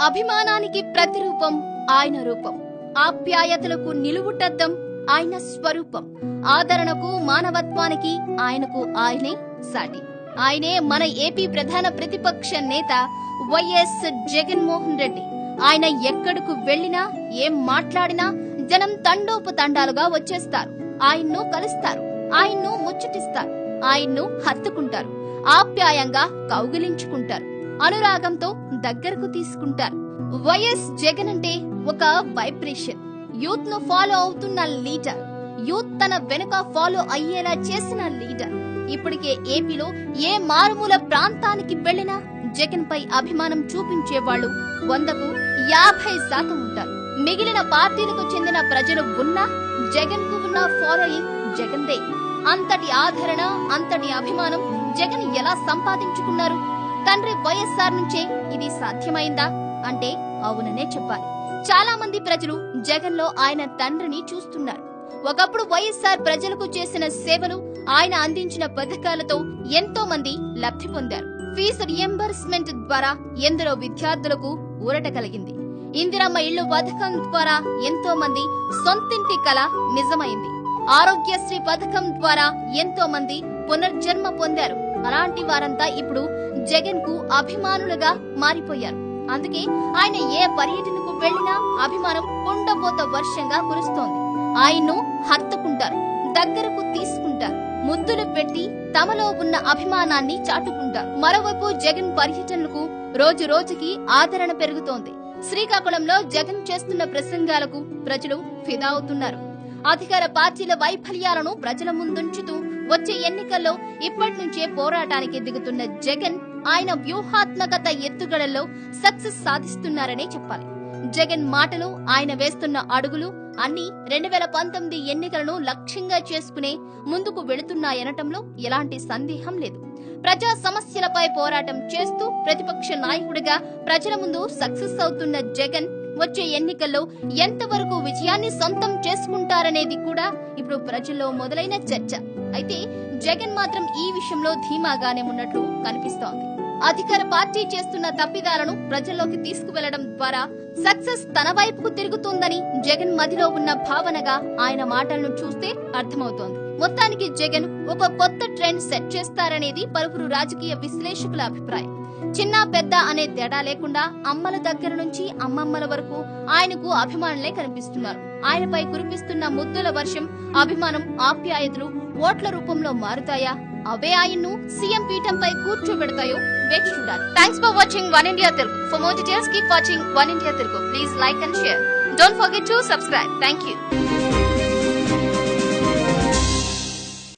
అభిమానానికి ప్రతిరూపం ఆయన రూపం. ఆప్యాయతలకు నిలువుటద్దం ఆయన స్వరూపం. ఆదరణకు మానవత్వానికి ఆయనకు ఆయనే సాటి. ఆయనే మన ఏపీ ప్రధాన ప్రతిపక్ష నేత వైఎస్ జగన్మోహన్ రెడ్డి. ఆయన ఎక్కడకు వెళ్ళినా ఏం మాట్లాడినా జనం తండోపతండాలుగా వచ్చేస్తారు. ఆయన్ను కలుస్తారు. ఆయన్ను ముచ్చటిస్తారు. ఆయన్ను హత్తుకుంటారు. ఆప్యాయంగా కౌగిలించుకుంటారు. అనురాగంతో దగ్గరకు తీసుకుంటారు వైఎస్ జగన్ అంటే ఒక వైబ్రేషన్. యూత్ను ఫాలో అవుతున్న లీడర్. యూత్ తన వెనుక ఫాలో అయ్యేలా చేసిన లీడర్. ఇప్పటికే ఏపీలో ఏ మారుమూల ప్రాంతానికి వెళ్ళినా జగన్ పై అభిమానం చూపించే వాళ్ళు వందకు యాభై శాతం ఉంటారు. మిగిలిన పార్టీలకు చెందిన ప్రజలు ఉన్నా జగన్కు ఉన్న ఫాలోయింగ్ జగన్దే. అంతటి ఆదరణ అంతటి అభిమానం జగన్ ఎలా సంపాదించుకున్నారు? తండ్రి వైఎస్ఆర్ నుంచే ఇది సాధ్యమైందా? అంటే అవుననే చెప్పాలి. చాలా మంది ప్రజలు జగన్లో ఆయన తండ్రిని చూస్తున్నారు. ఒకప్పుడు వైఎస్ఆర్ ప్రజలకు చేసిన సేవలు ఆయన అందించిన పథకాలతో ఎంతో మంది లబ్ధి పొందారు. ఫీజు రియంబర్స్మెంట్ ద్వారా ఎందరో విద్యార్థులకు ఊరట కలిగింది. ఇందిరమ్మ ఇళ్ళు పథకం ద్వారా ఎంతో మంది సొంతింటి కల నిజమైంది. ఆరోగ్యశ్రీ పథకం ద్వారా ఎంతో మంది పునర్జన్మ పొందారు. అలాంటి వారంతా ఇప్పుడు జగన్కు అభిమానులుగా మారిపోయారు. అందుకే ఆయన ఏ పర్యటనకు వెళ్ళినా అభిమానం కుండపోత వర్షంగా కురుస్తోంది. ఆయన్ను హత్తుకుంటారు దగ్గరకు తీసుకుంటారు ముద్దులు పెట్టి తమలో ఉన్న అభిమానాన్ని చాటుకుంటారు. మరోవైపు జగన్ పర్యటనలకు రోజు రోజుకి ఆదరణ పెరుగుతోంది. శ్రీకాకుళంలో జగన్ చేస్తున్న ప్రసంగాలకు ప్రజలు ఫిదా అవుతున్నారు. అధికార పార్టీల వైఫల్యాలను ప్రజల ముందుంచుతూ వచ్చే ఎన్నికల్లో ఇప్పటి నుంచే పోరాటానికి దిగుతున్న జగన్ ఆయన వ్యూహాత్మకత ఎత్తుగడల్లో సక్సెస్ సాధిస్తున్నారనే చెప్పాలి. జగన్ మాటలు ఆయన వేస్తున్న అడుగులు అన్ని రెండు వేల పంతొమ్మిది ఎన్నికలను లక్ష్యంగా చేసుకునే ముందుకు వెళుతున్నాయనటంలో ఎలాంటి సందేహం లేదు. ప్రజా సమస్యలపై పోరాటం చేస్తూ ప్రతిపక్ష నాయకుడిగా ప్రజల ముందు సక్సెస్ అవుతున్న జగన్ వచ్చే ఎన్నికల్లో ఎంతవరకు విజయాన్ని సొంతం చేసుకుంటారనేది కూడా ఇప్పుడు ప్రజల్లో మొదలైన చర్చ. అయితే జగన్ మాత్రం ఈ విషయంలో ధీమాగానే ఉన్నట్లు కనిపిస్తోంది. అధికార పార్టీ చేస్తున్న తప్పిదాలను ప్రజల్లోకి తీసుకువెళ్ళడం ద్వారా సక్సెస్ తన వైపుకు తిరుగుతుందని జగన్ మదిలో ఉన్న భావనగా ఆయన మాటలను చూస్తే అర్థమవుతోంది. మొత్తానికి జగన్ ఒక కొత్త ట్రెండ్ సెట్ చేస్తారనేది పలువురు రాజకీయ విశ్లేషకుల అభిప్రాయం. చిన్న పెద్ద అనే తేడా లేకుండా అమ్మల దగ్గర నుంచి అమ్మమ్మల వరకు ఆయనకు అభిమానులే కనిపిస్తున్నారు. ఆయనపై కురిపిస్తున్న ముద్దుల వర్షం అభిమానం ఆప్యాయతలు ఓట్ల రూపంలో మారుతాయా? అవే ఆయన్ను సీఎం పీఠంపై కూర్చోబెడతాయో వేచి చూడాలి. Thanks for watching one India Telugu for more details keep watching one India Telugu please like and share don't forget to subscribe thank you